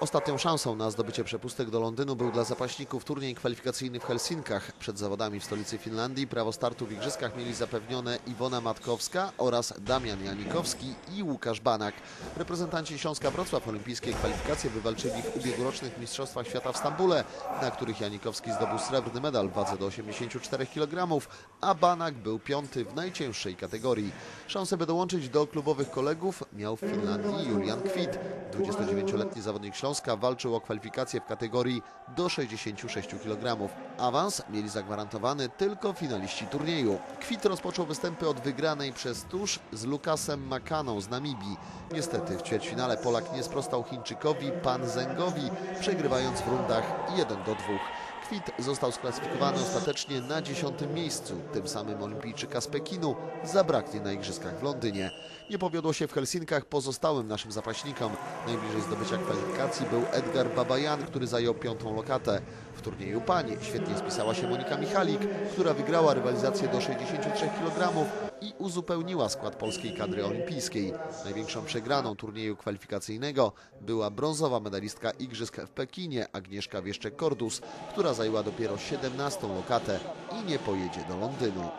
Ostatnią szansą na zdobycie przepustek do Londynu był dla zapaśników turniej kwalifikacyjny w Helsinkach. Przed zawodami w stolicy Finlandii prawo startu w igrzyskach mieli zapewnione Iwona Matkowska oraz Damian Janikowski i Łukasz Banak. Reprezentanci Śląska Wrocław olimpijskie kwalifikacje wywalczyli w ubiegłorocznych Mistrzostwach Świata w Stambule, na których Janikowski zdobył srebrny medal w wadze do 84 kg, a Banak był piąty w najcięższej kategorii. Szansę by dołączyć do klubowych kolegów miał w Finlandii Julian. 29-letni zawodnik Śląska walczył o kwalifikacje w kategorii do 66 kg. Awans mieli zagwarantowany tylko finaliści turnieju. Kwit rozpoczął występy od wygranej przez tusz z Lukasem Makaną z Namibii. Niestety w ćwierćfinale Polak nie sprostał Chińczykowi Pan Zengowi, przegrywając w rundach 1 do 2. Kwit został sklasyfikowany ostatecznie na dziesiątym miejscu. Tym samym olimpijczyka z Pekinu zabraknie na igrzyskach w Londynie. Nie powiodło się w Helsinkach pozostałym naszym zapaśnikom. Najbliżej zdobycia kwalifikacji był Edgar Babajan, który zajął piątą lokatę. Turnieju pań świetnie spisała się Monika Michalik, która wygrała rywalizację do 63 kg i uzupełniła skład polskiej kadry olimpijskiej. Największą przegraną turnieju kwalifikacyjnego była brązowa medalistka Igrzysk w Pekinie Agnieszka Wieszczek-Kordus, która zajęła dopiero 17 lokatę i nie pojedzie do Londynu.